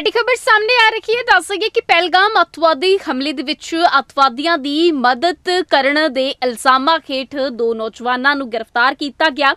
ਵੱਡੀ ਖਬਰ ਸਾਹਮਣੇ ਆ ਰਹੀ ਹੈ। ਦੱਸ ਗਏ ਕਿ ਪਹਿਲਗਾਮ ਅਤਵਾਦੀ ਹਮਲੇ ਦੇ ਵਿੱਚ ਅਤਵਾਦੀਆਂ ਦੀ ਮਦਦ ਕਰਨ ਦੇ ਇਲਜ਼ਾਮਾਂ ਹੇਠ ਦੋ ਨੌਜਵਾਨਾਂ ਨੂੰ ਗ੍ਰਿਫਤਾਰ ਕੀਤਾ ਗਿਆ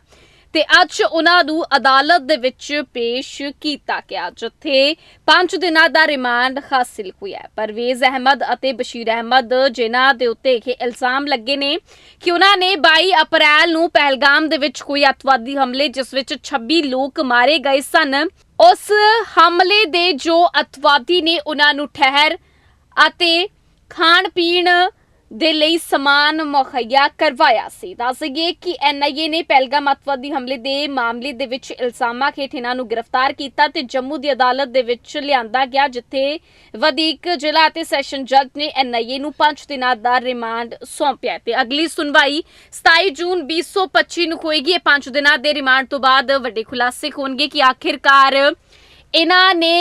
ਤੇ ਅੱਜ ਉਹਨਾਂ ਨੂੰ ਅਦਾਲਤ ਦੇ ਵਿੱਚ ਪੇਸ਼ ਕੀਤਾ ਗਿਆ, ਜਿੱਥੇ 5 ਦਿਨਾਂ ਦਾ ਰਿਮਾਂਡ ਹਾਸਿਲ ਹੋਇਆ ਪਰਵੇਜ਼ ਅਹਿਮਦ ਅਤੇ ਬਸ਼ੀਰ ਅਹਿਮਦ, ਜਿਨ੍ਹਾਂ ਦੇ ਉੱਤੇ ਇਹ ਇਲਜ਼ਾਮ ਲੱਗੇ ਨੇ ਕਿ ਉਹਨਾਂ ਨੇ 22 ਅਪ੍ਰੈਲ ਨੂੰ ਪਹਿਲਗਾਮ ਦੇ ਵਿੱਚ ਕੋਈ ਅਤਵਾਦੀ ਹਮਲੇ, ਜਿਸ ਵਿੱਚ 26 ਲੋਕ ਮਾਰੇ ਗਏ ਸਨ। ਉਸ ਹਮਲੇ ਦੇ ਜੋ ਅਤਵਾਦੀ ਨੇ ਉਹਨਾਂ ਨੂੰ ਠਹਿਰ ਅਤੇ ਖਾਣ ਪੀਣ ਦੇ ਲਈ ਸਮਾਨ ਮੁਹੱਈਆ ਕਰਵਾਇਆ ਸੀ। ਦੱਸਗੇ ਕਿ ਐਨਆਈਏ ਨੇ ਪਹਿਲਗਾਮ ਅਤਵਾਦੀ ਹਮਲੇ ਦੇ ਮਾਮਲੇ ਦੇ ਵਿੱਚ ਇਲਜ਼ਾਮਾਂ ਹੇਠ ਇਹਨਾਂ ਨੂੰ ਗ੍ਰਿਫਤਾਰ ਕੀਤਾ ਤੇ ਜੰਮੂ ਦੀ ਅਦਾਲਤ ਦੇ ਵਿੱਚ ਲਿਆਂਦਾ ਗਿਆ, ਜਿੱਥੇ ਵਧੀਕ ਜ਼ਿਲ੍ਹਾ ਅਤੇ ਸੈਸ਼ਨ ਜੱਜ ਨੇ ਐਨਆਈਏ ਨੂੰ 5 ਦਿਨਾਂ ਦਾ ਰਿਮਾਂਡ ਸੌਂਪਿਆ ਤੇ ਅਗਲੀ ਸੁਣਵਾਈ 27 ਜੂਨ 2025 ਨੂੰ ਹੋਏਗੀ। ਇਹ 5 ਦਿਨਾਂ ਦੇ ਰਿਮਾਂਡ ਤੋਂ ਬਾਅਦ ਵੱਡੇ ਖੁਲਾਸੇ ਹੋਣਗੇ ਕਿ ਆਖਿਰਕਾਰ ਇਹਨਾਂ ਨੇ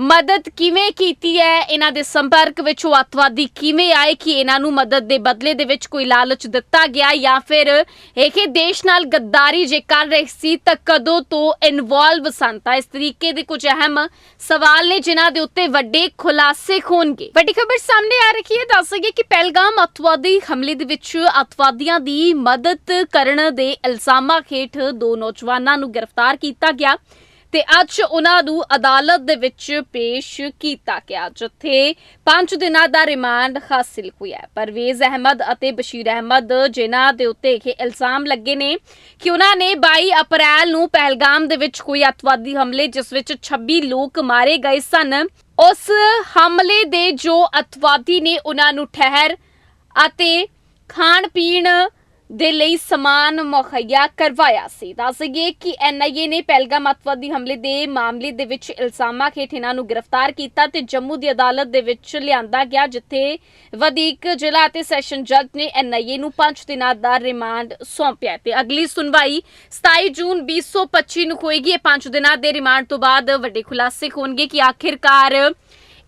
ਮਦਦ ਕਿਵੇਂ ਕੀਤੀ ਹੈ? ਇਹਨਾਂ ਦੇ ਸੰਪਰਕ ਵਿੱਚ ਉਹ ਅੱਤਵਾਦੀ ਕਿਵੇਂ ਆਏ? ਕਿ ਇਹਨਾਂ ਨੂੰ ਮਦਦ ਦੇ ਬਦਲੇ ਦੇ ਵਿੱਚ ਕੋਈ ਲਾਲਚ ਦਿੱਤਾ ਗਿਆ ਜਾਂ ਫਿਰ ਇਹ ਦੇਸ਼ ਨਾਲ ਗੱਦਾਰੀ ਜੇ ਕਰ ਰਹੇ ਸੀ ਤਾਂ ਕਦੋਂ ਤੋਂ ਇਨਵੋਲਵ ਸਨ? ਤਾਂ ਇਸ ਤਰੀਕੇ ਦੇ ਕੁਝ ਅਹਿਮ ਸਵਾਲ ਨੇ ਜਿਨ੍ਹਾਂ ਦੇ ਉੱਤੇ ਵੱਡੇ ਖੁਲਾਸੇ ਹੋਣਗੇ। ਵੱਡੀ ਖਬਰ ਸਾਹਮਣੇ ਆ ਰਹੀ ਹੈ। ਦੱਸ ਗਏ ਕਿ ਪਹਿਲਗਾਮ ਅਤਵਾਦੀ ਹਮਲੇ ਦੇ ਵਿੱਚ ਅਤਵਾਦੀਆਂ ਦੀ ਮਦਦ ਕਰਨ ਦੇ ਇਲਜ਼ਾਮਾਂ ਹੇਠ ਦੋ ਨੌਜਵਾਨਾਂ ਨੂੰ ਗ੍ਰਿਫਤਾਰ ਕੀਤਾ ਗਿਆ। ਤੇ ਅੱਜ ਉਹਨਾਂ ਨੂੰ ਅਦਾਲਤ ਦੇ ਵਿੱਚ ਪੇਸ਼ ਕੀਤਾ ਗਿਆ, ਜਿੱਥੇ 5 ਦਿਨਾਂ ਦਾ ਰਿਮਾਂਡ ਹਾਸਿਲ ਹੋਇਆ ਪਰਵੇਜ਼ ਅਹਿਮਦ ਅਤੇ ਬਸ਼ੀਰ ਅਹਿਮਦ ਜਿਨ੍ਹਾਂ ਦੇ ਉੱਤੇ ਇਹ ਇਲਜ਼ਾਮ ਲੱਗੇ ਨੇ ਕਿ ਉਹਨਾਂ ਨੇ 22 ਅਪ੍ਰੈਲ ਨੂੰ ਪਹਿਲਗਾਮ ਦੇ ਵਿੱਚ ਕੋਈ ਅਤਵਾਦੀ ਹਮਲੇ, ਜਿਸ ਵਿੱਚ 26 ਲੋਕ ਮਾਰੇ ਗਏ ਸਨ, ਉਸ ਹਮਲੇ ਦੇ ਜੋ ਅਤਵਾਦੀ ਨੇ ਉਹਨਾਂ ਨੂੰ ਠਹਿਰ ਅਤੇ ਖਾਣ ਪੀਣ ਦੇ ਲਈ ਸਮਾਨ ਮੁਹੱਈਆ ਕਰਵਾਇਆ ਸੀ। ਦੱਸਗੇ ਕਿ ਐਨਆਈਏ ਨੇ ਪਹਿਲਗਾਮ ਅਤਵਾਦੀ ਹਮਲੇ ਦੇ ਮਾਮਲੇ ਦੇ ਵਿੱਚ ਇਲਜ਼ਾਮਾਂ ਹੇਠ ਇਹਨਾਂ ਨੂੰ ਗ੍ਰਿਫਤਾਰ ਕੀਤਾ ਤੇ ਜੰਮੂ ਦੀ ਅਦਾਲਤ ਦੇ ਵਿੱਚ ਲਿਆਂਦਾ ਗਿਆ, ਜਿੱਥੇ ਵਧੀਕ ਜ਼ਿਲ੍ਹਾ ਅਤੇ ਸੈਸ਼ਨ ਜੱਜ ਨੇ ਐਨਆਈਏ ਨੂੰ 5 ਦਿਨਾਂ ਦਾ ਰਿਮਾਂਡ ਸੌਂਪਿਆ ਤੇ ਅਗਲੀ ਸੁਣਵਾਈ 27 ਜੂਨ 2025 ਨੂੰ ਹੋਏਗੀ। ਇਹ 5 ਦਿਨਾਂ ਦੇ ਰਿਮਾਂਡ ਤੋਂ ਬਾਅਦ ਵੱਡੇ ਖੁਲਾਸੇ ਹੋਣਗੇ ਕਿ ਆਖਿਰਕਾਰ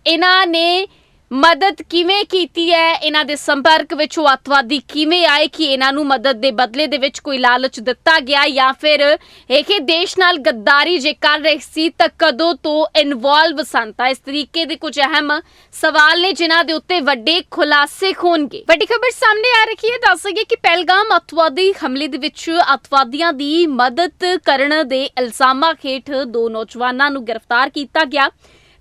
ਇਹਨਾਂ ਨੇ ਮਦਦ ਕਿਵੇਂ ਕੀਤੀ ਹੈ? ਇਹਨਾਂ ਦੇ ਸੰਪਰਕ ਵਿੱਚ ਉਹ ਅੱਤਵਾਦੀ ਕਿਵੇਂ ਆਏ? ਕਿ ਇਹਨਾਂ ਨੂੰ ਮਦਦ ਦੇ ਬਦਲੇ ਦੇ ਵਿੱਚ ਕੋਈ ਲਾਲਚ ਦਿੱਤਾ ਗਿਆ ਜਾਂ ਫਿਰ ਇਹ ਦੇਸ਼ ਨਾਲ ਗੱਦਾਰੀ ਜੇ ਕਰ ਰਹੇ ਸੀ ਤਾਂ ਕਦੋਂ ਤੋਂ ਇਨਵੋਲਵ ਸਨ? ਤਾਂ ਇਸ ਤਰੀਕੇ ਦੇ ਕੁਝ ਅਹਿਮ ਸਵਾਲ ਨੇ ਜਿਨ੍ਹਾਂ ਦੇ ਉੱਤੇ ਵੱਡੇ ਖੁਲਾਸੇ ਹੋਣਗੇ। ਵੱਡੀ ਖਬਰ ਸਾਹਮਣੇ ਆ ਰਹੀ ਹੈ। ਦੱਸ ਦੱਸਗੇ ਕਿ ਪਹਿਲਗਾਮ ਅਤਵਾਦੀ ਹਮਲੇ ਦੇ ਵਿੱਚ ਅਤਵਾਦੀਆਂ ਦੀ ਮਦਦ ਕਰਨ ਦੇ ਇਲਜ਼ਾਮਾਂ ਹੇਠ ਦੋ ਨੌਜਵਾਨਾਂ ਨੂੰ ਗ੍ਰਿਫਤਾਰ ਕੀਤਾ ਗਿਆ।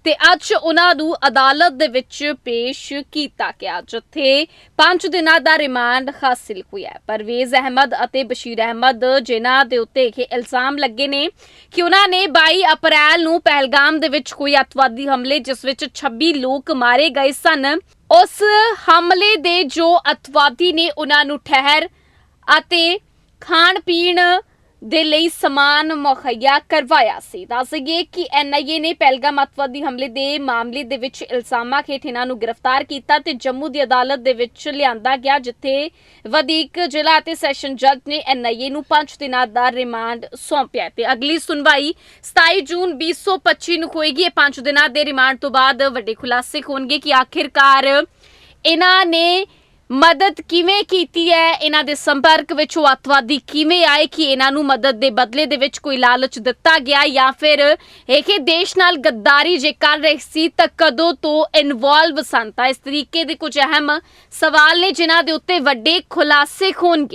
ਤੇ ਅੱਜ ਉਹਨਾਂ ਨੂੰ ਅਦਾਲਤ ਦੇ ਵਿੱਚ ਪੇਸ਼ ਕੀਤਾ ਗਿਆ, ਜਿੱਥੇ 5 ਦਿਨਾਂ ਦਾ ਰਿਮਾਂਡ ਹਾਸਿਲ ਹੋਇਆ ਪਰਵੇਜ਼ ਅਹਿਮਦ ਅਤੇ ਬਸ਼ੀਰ ਅਹਿਮਦ ਜਿਨ੍ਹਾਂ ਦੇ ਉੱਤੇ ਇਹ ਇਲਜ਼ਾਮ ਲੱਗੇ ਨੇ ਕਿ ਉਹਨਾਂ ਨੇ 22 ਅਪ੍ਰੈਲ ਨੂੰ ਪਹਿਲਗਾਮ ਦੇ ਵਿੱਚ ਕੋਈ ਅਤਵਾਦੀ ਹਮਲੇ, ਜਿਸ ਵਿੱਚ 26 ਲੋਕ ਮਾਰੇ ਗਏ ਸਨ, ਉਸ ਹਮਲੇ ਦੇ ਜੋ ਅਤਵਾਦੀ ਨੇ ਉਹਨਾਂ ਨੂੰ ਠਹਿਰ ਅਤੇ ਖਾਣ ਪੀਣ ਦੇ ਲਈ ਸਮਾਨ ਮੁਹੱਈਆ ਕਰਵਾਇਆ ਸੀ। ਦੱਸਗੇ ਕਿ ਐਨਆਈਏ ਨੇ ਪਹਿਲਗਾਮ ਅਤਵਾਦੀ ਹਮਲੇ ਦੇ ਮਾਮਲੇ ਦੇ ਵਿੱਚ ਇਲਜ਼ਾਮਾਂ ਹੇਠ ਇਹਨਾਂ ਨੂੰ ਗ੍ਰਿਫਤਾਰ ਕੀਤਾ ਤੇ ਜੰਮੂ ਦੀ ਅਦਾਲਤ ਦੇ ਵਿੱਚ ਲਿਆਂਦਾ ਗਿਆ, ਜਿੱਥੇ ਵਧੀਕ ਜ਼ਿਲ੍ਹਾ ਅਤੇ ਸੈਸ਼ਨ ਜੱਜ ਨੇ ਐਨਆਈਏ ਨੂੰ 5 ਦਿਨਾਂ ਦਾ ਰਿਮਾਂਡ ਸੌਂਪਿਆ ਤੇ ਅਗਲੀ ਸੁਣਵਾਈ 27 ਜੂਨ 2025 ਨੂੰ ਹੋਏਗੀ। ਇਹ 5 ਦਿਨਾਂ ਦੇ ਰਿਮਾਂਡ ਤੋਂ ਬਾਅਦ ਵੱਡੇ ਖੁਲਾਸੇ ਹੋਣਗੇ ਕਿ ਆਖਿਰਕਾਰ ਇਹਨਾਂ ਨੇ ਮਦਦ ਕਿਵੇਂ ਕੀਤੀ ਹੈ? ਇਹਨਾਂ ਦੇ ਸੰਪਰਕ ਵਿੱਚ ਉਹ ਅੱਤਵਾਦੀ ਕਿਵੇਂ ਆਏ? ਕਿ ਇਹਨਾਂ ਨੂੰ ਮਦਦ ਦੇ ਬਦਲੇ ਦੇ ਵਿੱਚ ਕੋਈ ਲਾਲਚ ਦਿੱਤਾ ਗਿਆ ਜਾਂ ਫਿਰ ਇਹ ਦੇਸ਼ ਨਾਲ ਗੱਦਾਰੀ ਜੇ ਕਰ ਰਹੇ ਸੀ ਤਾਂ ਕਦੋਂ ਤੋਂ ਇਨਵੋਲਵ ਸਨ? ਤਾਂ ਇਸ ਤਰੀਕੇ ਦੇ ਕੁਝ ਅਹਿਮ ਸਵਾਲ ਨੇ ਜਿਨ੍ਹਾਂ ਦੇ ਉੱਤੇ ਵੱਡੇ ਖੁਲਾਸੇ ਹੋਣਗੇ।